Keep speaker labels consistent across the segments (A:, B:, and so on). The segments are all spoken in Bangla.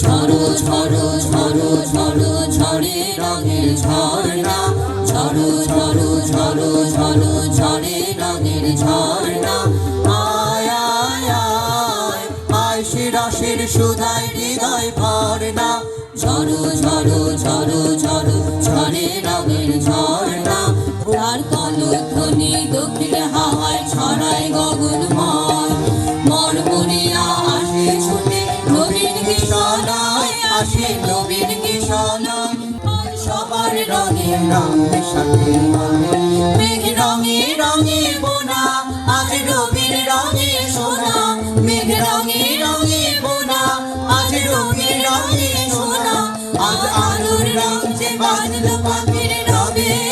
A: ঝড়ো ঝড়ো ঝড়ো ঝড়ো, ঝড়ে রঙের ঝর্ণা। ঝড়ো ঝড়ো ঝড়ো ঝড়ো, ঝড়ে রঙের ঝর্ণা। আয় আয় আয় আয় সে রসের সুধায় হৃদয় ভরনা ঝড়ো ঝড়ো ঝড়ো ঝড়ো, ঝড়ে রঙের ঝর্ণা। মেঘ রঙে রঙে বোনা, আজ রবির রঙে সোনা। মেঘ রঙে রঙে বোনা, আজ রবির রঙে সোনা। আজ আলোর রঙ যে বাজলো পাখির রবে।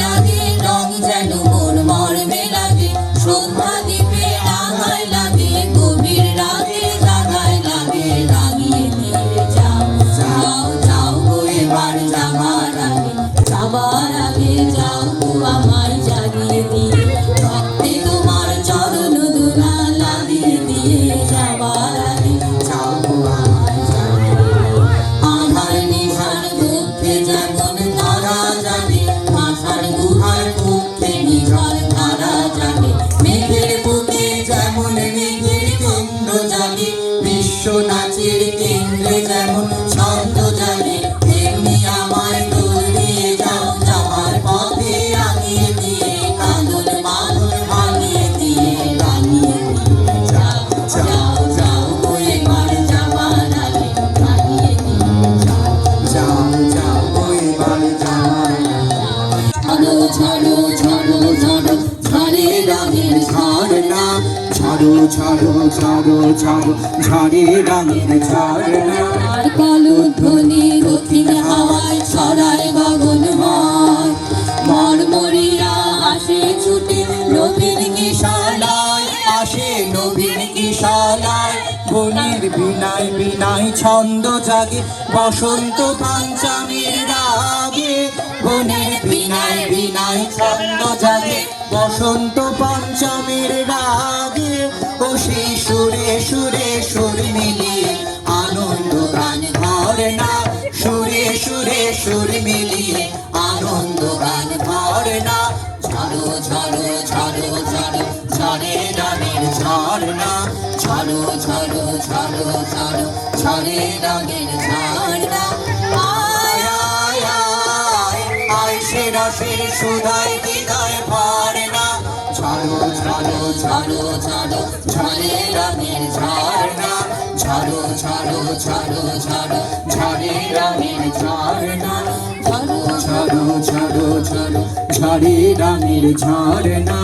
A: ঝড়ো ঝড়ো ঝড়ো ঝড়ো ঝড়ে রঙের ঝর্ণা আর কালো
B: বিনায় বিনায় ছন্দ জাগে, বসন্ত পঞ্চমীর রাগে। বনের বিনাই বিনাই ছন্দ জাগে, বসন্ত পঞ্চমীর রাগে। ও সেই সুরে সুরে সুর মিলিয়ে
A: ঝড়ো ঝড়ো ঝড়ো ঝড়ে রঙের
B: ঝর্ণা
A: আয়
B: আয় আয় আয় সে রসের সুধায় হৃদয় ভরে না ঝড়ো ঝড়ো
A: ঝড়ো ঝড়ো ঝড়ে রঙের ঝর্ণা
B: ঝড়ো ঝড়ো ঝড়ো ঝড়ো ঝড়ে রঙের ঝর্ণা ঝর্ণা